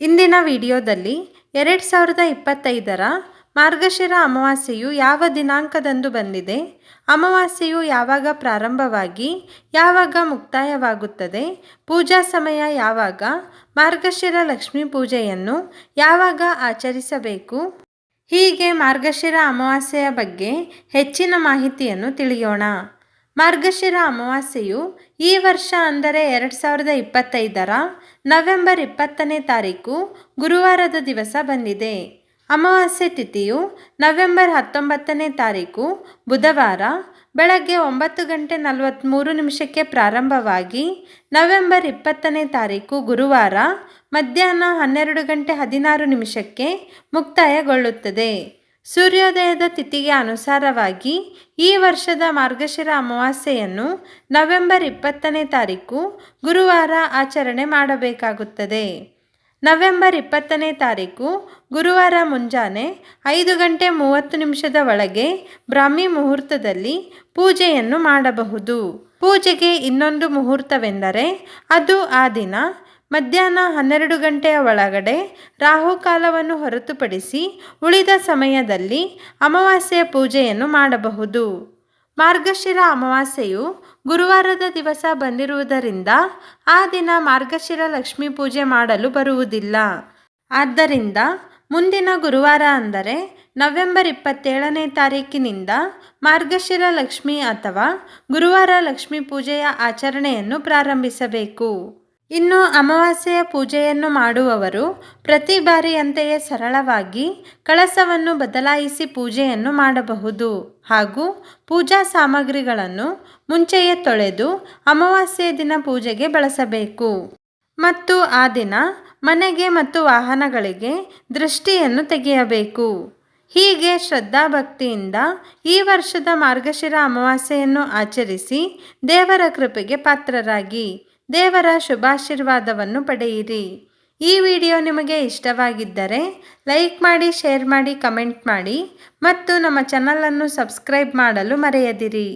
ಇಂದಿನ ವಿಡಿಯೋದಲ್ಲಿ ಎರಡು ಸಾವಿರದ ಇಪ್ಪತ್ತೈದರ ಮಾರ್ಗಶಿರ ಅಮಾವಾಸ್ಯೆಯು ಯಾವ ದಿನಾಂಕದಂದು ಬಂದಿದೆ? ಅಮಾವಾಸ್ಯೆಯು ಯಾವಾಗ ಪ್ರಾರಂಭವಾಗಿ, ಯಾವಾಗ ಮುಕ್ತಾಯವಾಗುತ್ತದೆ? ಪೂಜಾ ಸಮಯ ಯಾವಾಗ? ಮಾರ್ಗಶಿರ ಲಕ್ಷ್ಮೀ ಪೂಜೆಯನ್ನು ಯಾವಾಗ ಆಚರಿಸಬೇಕು? ಹೀಗೆ ಮಾರ್ಗಶಿರ ಅಮಾವಾಸ್ಯೆಯ ಬಗ್ಗೆ ಹೆಚ್ಚಿನ ಮಾಹಿತಿಯನ್ನು ತಿಳಿಯೋಣ. ಮಾರ್ಗಶಿರ ಅಮಾವಾಸ್ಯೆಯು ಈ ವರ್ಷ ಅಂದರೆ ಎರಡು ಸಾವಿರದ ಇಪ್ಪತ್ತೈದರ ನವೆಂಬರ್ ಇಪ್ಪತ್ತನೇ ತಾರೀಕು ಗುರುವಾರದ ದಿವಸ ಬಂದಿದೆ. ಅಮಾವಾಸ್ಯೆ ತಿಥಿಯು ನವೆಂಬರ್ ಹತ್ತೊಂಬತ್ತನೇ ತಾರೀಕು ಬುಧವಾರ ಬೆಳಗ್ಗೆ ಒಂಬತ್ತು ಗಂಟೆ ನಲವತ್ತ್ಮೂರು ನಿಮಿಷಕ್ಕೆ ಪ್ರಾರಂಭವಾಗಿ ನವೆಂಬರ್ ಇಪ್ಪತ್ತನೇ ತಾರೀಕು ಗುರುವಾರ ಮಧ್ಯಾಹ್ನ ಹನ್ನೆರಡು ಗಂಟೆ ಹದಿನಾರು ನಿಮಿಷಕ್ಕೆ ಮುಕ್ತಾಯಗೊಳ್ಳುತ್ತದೆ. ಸೂರ್ಯೋದಯದ ತಿಥಿಗೆ ಅನುಸಾರವಾಗಿ ಈ ವರ್ಷದ ಮಾರ್ಗಶಿರ ಅಮಾವಾಸ್ಯೆಯನ್ನು ನವೆಂಬರ್ ಇಪ್ಪತ್ತನೇ ತಾರೀಕು ಗುರುವಾರ ಆಚರಣೆ ಮಾಡಬೇಕಾಗುತ್ತದೆ. ನವೆಂಬರ್ ಇಪ್ಪತ್ತನೇ ತಾರೀಕು ಗುರುವಾರ ಮುಂಜಾನೆ ಐದು ಗಂಟೆ ಮೂವತ್ತು ನಿಮಿಷದ ಒಳಗೆ ಬ್ರಾಹ್ಮಿ ಮುಹೂರ್ತದಲ್ಲಿ ಪೂಜೆಯನ್ನು ಮಾಡಬಹುದು. ಪೂಜೆಗೆ ಇನ್ನೊಂದು ಮುಹೂರ್ತವೆಂದರೆ ಅದು ಆ ದಿನ ಮಧ್ಯಾಹ್ನ ಹನ್ನೆರಡು ಗಂಟೆಯ ಒಳಗಡೆ ರಾಹುಕಾಲವನ್ನು ಹೊರತುಪಡಿಸಿ ಉಳಿದ ಸಮಯದಲ್ಲಿ ಅಮಾವಾಸ್ಯೆಯ ಪೂಜೆಯನ್ನು ಮಾಡಬಹುದು. ಮಾರ್ಗಶಿರ ಅಮಾವಾಸ್ಯೆಯು ಗುರುವಾರದ ದಿವಸ ಬಂದಿರುವುದರಿಂದ ಆ ದಿನ ಮಾರ್ಗಶಿರ ಲಕ್ಷ್ಮೀ ಪೂಜೆ ಮಾಡಲು ಬರುವುದಿಲ್ಲ. ಆದ್ದರಿಂದ ಮುಂದಿನ ಗುರುವಾರ ಅಂದರೆ ನವೆಂಬರ್ ಇಪ್ಪತ್ತೇಳನೇ ತಾರೀಕಿನಿಂದ ಮಾರ್ಗಶಿರ ಲಕ್ಷ್ಮಿ ಅಥವಾ ಗುರುವಾರ ಲಕ್ಷ್ಮೀ ಪೂಜೆಯ ಆಚರಣೆಯನ್ನು ಪ್ರಾರಂಭಿಸಬೇಕು. ಇನ್ನು ಅಮಾವಾಸ್ಯೆಯ ಪೂಜೆಯನ್ನು ಮಾಡುವವರು ಪ್ರತಿ ಬಾರಿಯಂತೆಯೇ ಸರಳವಾಗಿ ಕಳಸವನ್ನು ಬದಲಾಯಿಸಿ ಪೂಜೆಯನ್ನು ಮಾಡಬಹುದು ಹಾಗೂ ಪೂಜಾ ಸಾಮಗ್ರಿಗಳನ್ನು ಮುಂಚೆಯೇ ತೊಳೆದು ಅಮಾವಾಸ್ಯೆಯ ದಿನ ಪೂಜೆಗೆ ಬಳಸಬೇಕು. ಮತ್ತು ಆ ದಿನ ಮನೆಗೆ ಮತ್ತು ವಾಹನಗಳಿಗೆ ದೃಷ್ಟಿಯನ್ನು ತೆಗೆಯಬೇಕು. ಹೀಗೆ ಶ್ರದ್ಧಾಭಕ್ತಿಯಿಂದ ಈ ವರ್ಷದ ಮಾರ್ಗಶಿರ ಅಮಾವಾಸ್ಯೆಯನ್ನು ಆಚರಿಸಿ ದೇವರ ಕೃಪೆಗೆ ಪಾತ್ರರಾಗಿ ದೇವರ ಶುಭಾಶೀರ್ವಾದವನ್ನು ಪಡೆಯಿರಿ. ಈ ವಿಡಿಯೋ ನಿಮಗೆ ಇಷ್ಟವಾಗಿದ್ದರೆ ಲೈಕ್ ಮಾಡಿ, ಶೇರ್ ಮಾಡಿ, ಕಮೆಂಟ್ ಮಾಡಿ ಮತ್ತು ನಮ್ಮ ಚಾನಲನ್ನು ಸಬ್ಸ್ಕ್ರೈಬ್ ಮಾಡಲು ಮರೆಯದಿರಿ.